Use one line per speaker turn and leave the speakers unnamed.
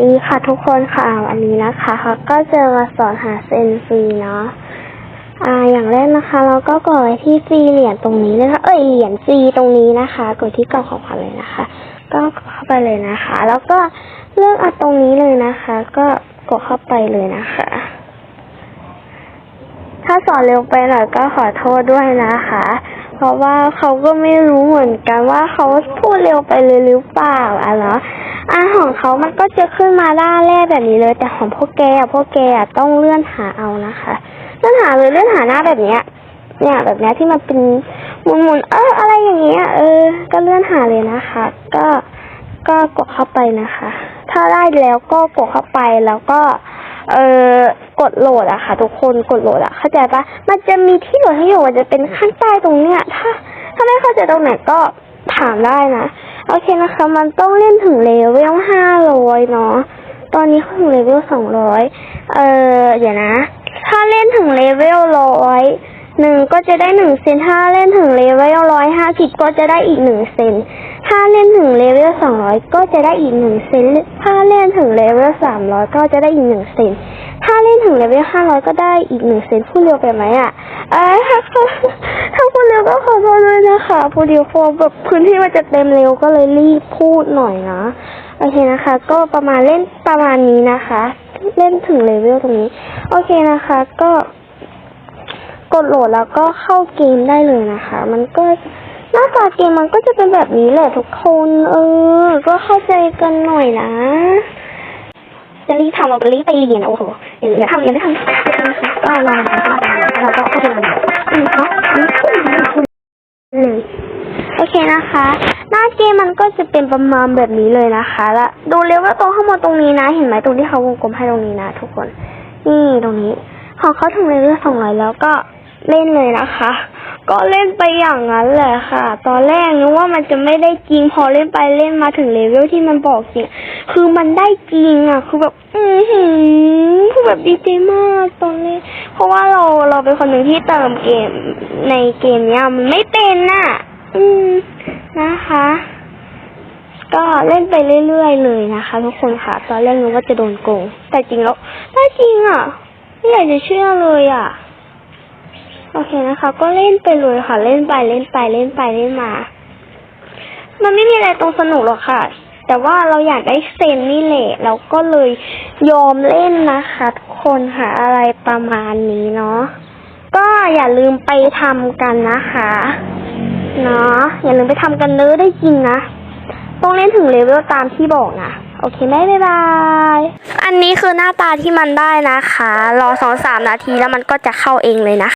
ดีค่ะทุกคนค่ะวันนี้นะคะเขาก็จะมาสอนหาเซนฟรีเนาะอ่าอย่างแรกนะคะ เราก็กดไว้ที่ฟรีเหรียญตรงนี้นะคะเอ้ยเหรียญฟรีตรงนี้นะคะ กดที่กล่องของขวัญเลยนะคะ ก็เข้าไปเลยนะคะ แล้วก็เลือกเอาตรงนี้เลยนะคะ ก็กดเข้าไปเลยนะคะ ถ้าสอนเร็วไปหน่อยก็ขอโทษด้วยนะคะ ราะว่าเขาก็ไม่รู้เหมือนกันว่าเขาพูดเร็วไปเลยหรือเปล่าอะเนาะอะของเขามันก็จะขึ้นมาด้านแรกแบบนี้เลย แต่ของพวกแกอะพวกแกอะต้องเลื่อนหาเอานะคะเลื่อนหาเลยเลื่อนหาหน้าแบบเนี้ยเนี่ยแบบเนี้ยที่มันเป็นหมุนๆเอออะไรอย่างเงี้ยเออ ก็เลื่อนหาเลยนะคะ ก็ก็กดเข้าไปนะคะ ถ้าได้แล้วก็กดเข้าไปแล้วก็ เอ่อกดโหลดอะค่ะ ทุกคนกดโหลดอะเข้าใจปะมันจะมีที่โหลดให้อยู่มันจะเป็นข้างใต้ตรงเนี้ย ถ้า ถ้าไม่เข้าใจตรงไหนก็ถามได้นะโอเคนะคะ มันต้องเล่นถึงเลเวลห้าร้อยเนาะตอนนี้เขาถึงเลเวลสองร้อยเออเดี๋ยวนะ ถ้าเล่นถึงเลเวลร้อยหนึ่งก็จะได้หนึ่งเซนถ้าเล่นถึงเลเวลร้อยห้าสิบก็จะได้อีกหนึ่งเซน ถ้าเล่นถึงเลเวลสองร้อยก็จะได้อีกหนึ่งเซนถ้าเล่นถึงเลเวลสามร้อยก็จะได้อีกหนึ่งเซนถ้าเล่นถึงเลเวลห้าร้อยก็ได้อีกหนึ่งเซนพูดเร็วไปไหมอะเอ้ยถ้าถ้าพูดเร็วก็ขอโทษด้วยนะคะพูดเดียวพอแบบพื้นที่มันจะเต็มเร็วก็เลยรีบพูดหน่อยนะโอเคนะคะ ก็ประมาณเล่นประมาณนี้นะคะ เล่นถึงเลเวลตรงนี้ โอเคนะคะ ก็กดโหลดแล้วก็เข้าเกมได้เลยนะคะ มันก็ หน้าตาเกมมันก็จะเป็นแบบนี้แหละทุกคน เออ ก็เข้าใจกันหน่อยนะ จะรีบทำเราจะรีบไปเรียนโอ้โหเดี๋ยวทำยังไม่ทำก็รอเราก็เข้าไปเลยอืมเนาะเลยโอเคนะคะ หน้าเกมมันก็จะเป็นประมาณแบบนี้เลยนะคะแล้วดูเร็วว่าตรงข้างบนตรงนี้นะ เห็นไหมตรงที่เขาวงกลมให้ตรงนี้นะทุกคน นี่ตรงนี้ของเขาถึงเลเวลสองร้อยแล้วก็เล่นเลยนะคะ ก็เล่นไปอย่างนั้นแหละค่ะ ตอนแรกนึกว่ามันจะไม่ได้จริง พอเล่นไปเล่นมาถึงเลเวลที่มันบอกจริง คือมันได้จริงอะ คือแบบ อือหือคือแบบดีใจมากตอนเล่นเพราะว่าเราเราเป็นคนหนึ่งที่เติมเกมในเกมเนี้ยมันไม่เป็นน่ะ อืมนะคะ ก็เล่นไปเรื่อยๆเลยนะคะ ทุกคนค่ะ ตอนแรกนึกว่าจะโดนโกง แต่จริงแล้วได้จริงอะ ไม่อยากจะเชื่อเลยอะ โอเคนะคะ ก็เล่นไปเลยค่ะ เล่นไปเล่นไปเล่นไปเล่นมา มันไม่มีอะไรตรงสนุกหรอกค่ะ แต่ว่าเราอยากได้เซนนี่แหละเราก็เลยยอมเล่นนะคะทุกคนค่ะอะไรประมาณนี้เนาะก็อย่าลืมไปทำกันนะคะเนาะอย่าลืมไปทำกันเด้อได้จริงนะต้องเล่นถึงเลเวลตามที่บอกนะโอเคไหมบ๊ายบาย อันนี้คือหน้าตาที่มันได้นะคะ รอสองสามนาทีแล้วมันก็จะเข้าเองเลยนะ